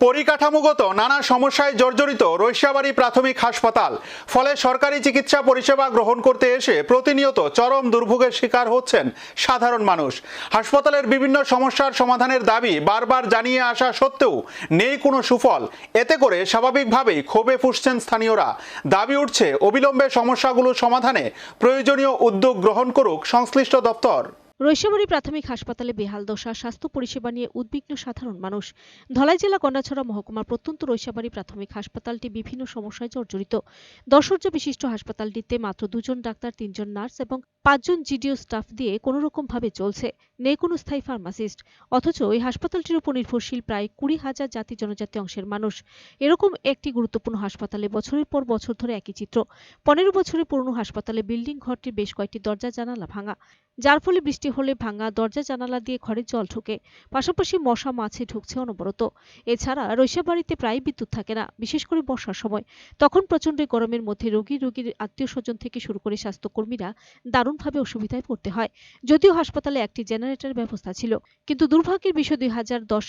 পরিকাঠামোগত নানা সমস্যায় জর্জরিত রৈশাবাড়ি প্রাথমিক হাসপাতাল। ফলে সরকারি চিকিৎসা পরিষেবা গ্রহণ করতে এসে প্রতিনিয়ত চরম দুর্ভোগের শিকার হচ্ছেন সাধারণ মানুষ। হাসপাতালের বিভিন্ন সমস্যার সমাধানের দাবি বারবার জানিয়ে আসা সত্ত্বেও নেই কোনো সুফল। এতে করে স্বাভাবিকভাবেই ক্ষোভে ফুসছেন স্থানীয়রা। দাবি উঠছে, অবিলম্বে সমস্যাগুলো সমাধানে প্রয়োজনীয় উদ্যোগ গ্রহণ করুক সংশ্লিষ্ট দপ্তর। রৈশাবাড়ি প্রাথমিক হাসপাতালে বেহাল দশা, স্বাস্থ্য পরিষেবা নিয়ে উদ্বিগ্ন সাধারণ মানুষ। ধলাই জেলা কন্যাছড়া মহকুমার প্রত্যন্ত রৈশাবাড়ি প্রাথমিক হাসপাতালটি বিভিন্ন সমস্যায় জর্জরিত। দশর্য বিশিষ্ট হাসপাতালটিতে মাত্র দুজন ডাক্তার, তিনজন নার্স এবং পাঁচজন জিডিও স্টাফ দিয়ে কোনো রকম ভাবে চলছে। নেই কোনো স্থায়ী ফার্মাসিস্ট। অথচ এই হাসপাতালটির উপর নির্ভরশীল প্রায় কুড়ি হাজার জাতি জনজাতি অংশের মানুষ। এরকম একটি গুরুত্বপূর্ণ হাসপাতালে বছরের পর বছর ধরে একই চিত্র। পনেরো বছরের পুরনো হাসপাতালে বিল্ডিং ঘরটির বেশ কয়েকটি দরজা জানালা ভাঙা। যার ফলে বৃষ্টি হলে ভাঙা দরজা জানালা দিয়ে ঘরে জল ঢোকে। পাশাপাশি মশা মাছে ঢুকছে অনবরত। এছাড়া রৈশাবাড়িতে প্রায় বিদ্যুৎ থাকে না, বিশেষ করে বর্ষার সময়। তখন প্রচণ্ড গরমের মধ্যে রোগী, রোগীর আত্মীয় স্বজন থেকে শুরু করে স্বাস্থ্যকর্মীরা দারুণভাবে অসুবিধায় পড়তে হয়। যদিও হাসপাতালে একটি জেনারেটর ব্যবস্থা ছিল, কিন্তু দুর্ভাগ্যের বিষয় দুই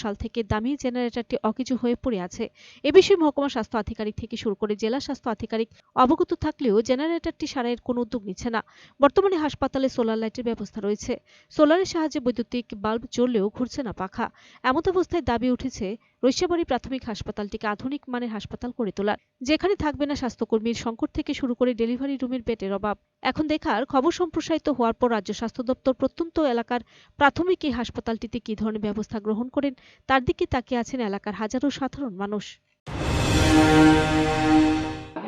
সাল থেকে দামি জেনারেটরটি অকেজু হয়ে পড়ে আছে। এ বিষয়ে মহকুমা স্বাস্থ্য আধিকারিক থেকে শুরু করে জেলা স্বাস্থ্য আধিকারিক অবগত থাকলেও জেনারেটরটি সারাইয়ের কোনো উদ্যোগ নিচ্ছে না। বর্তমানে হাসপাতালে সোলার লাইটের ব্যবস্থা রয়েছে। সোলারের সাহায্যে বৈদ্যুতিক বাল্ব জ্বললেও ঘুরছে না পাখা। এমত অবস্থায় দাবি উঠেছে রৈশাবাড়ি প্রাথমিক হাসপাতালটিকে আধুনিক মানের হাসপাতাল করে তোলার। যেখানে থাকবে না স্বাস্থ্যকর্মীর সংকট থেকে শুরু করে ডেলিভারি রুমের বেডের অভাব। এখন দেখার খবর সম্প্রসারিত হওয়ার পর রাজ্য স্বাস্থ্য দপ্তর প্রত্যন্ত এলাকার প্রাথমিক এই হাসপাতালটিতে কী ধরনের ব্যবস্থা গ্রহণ করেন, তার দিকে তাকিয়ে আছেন এলাকার হাজারো সাধারণ মানুষ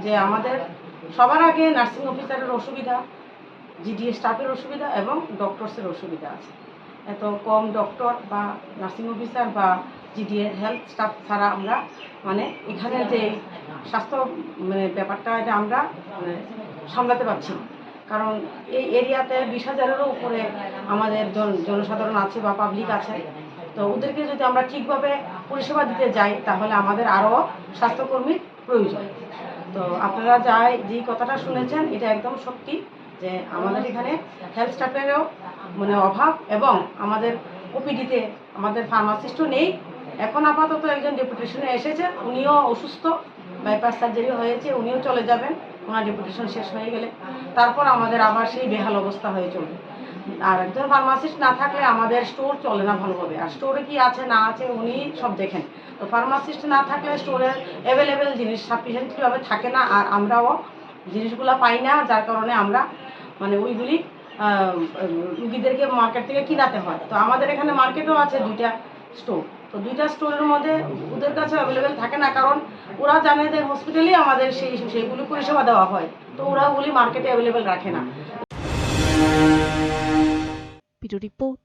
যে আমাদের সবার আগে নার্সিং অফিসারের অসুবিধা, জিডিএ স্টাফের অসুবিধা এবং ডক্টরসের অসুবিধা আছে এত কম ডক্টর বা নার্সিং অফিসার বা জিডিএ হেলথ স্টাফ ছাড়া আমরা মানে এখানে যে স্বাস্থ্য মানে ব্যাপারটা এটা আমরা মানে সামলাতে পারছি না। কারণ এই এরিয়াতে বিশ হাজারেরও উপরে আমাদের জন, জনসাধারণ আছে বা পাবলিক আছে। তো ওদেরকে যদি আমরা ঠিকভাবে পরিষেবা দিতে যাই, তাহলে আমাদের আরও স্বাস্থ্যকর্মীর প্রয়োজন। তো আপনারা যাই যে কথাটা শুনেছেন, এটা একদম সত্যি যে আমাদের এখানে হেলথ স্টাফেরও মানে অভাব এবং আমাদের ওপিডিতে আমাদের ফার্মাসিস্টও নেই। এখন আপাতত একজন ডেপুটেশনে এসেছে, উনিও অসুস্থ বাইপাস সার্জারি হয়েছে, উনিও চলে যাবেন। ওনার ডেপুটেশন শেষ হয়ে গেলে তারপর আমাদের আবার সেই বেহাল অবস্থা হয়ে চলবে। আর একজন ফার্মাসিস্ট না থাকলে আমাদের স্টোর চলে না ভালোভাবে। আর স্টোরে কি আছে, না আছে উনি সব দেখেন। তো ফার্মাসিস্ট না থাকলে স্টোরে অ্যাভেলেবেল জিনিস সাফিসিয়েন্টলিভাবে থাকে না, আর আমরাও জিনিসগুলো পাই না, যার কারণে আমরা মানে ওইগুলি রুগীদেরকে মার্কেট থেকে কিনাতে হয়। তো আমাদের এখানে মার্কেটও আছে দুইটা স্টোর তো দুইটা স্টোরের মধ্যে ওদের কাছে অ্যাভেলেবেল থাকে না, কারণ ওরা জানে যে হসপিটালেই আমাদের সেই সেইগুলি পরিষেবা দেওয়া হয়। তো ওরা ওগুলি মার্কেটে অ্যাভেলেবেল রাখে না। রিপোর্ট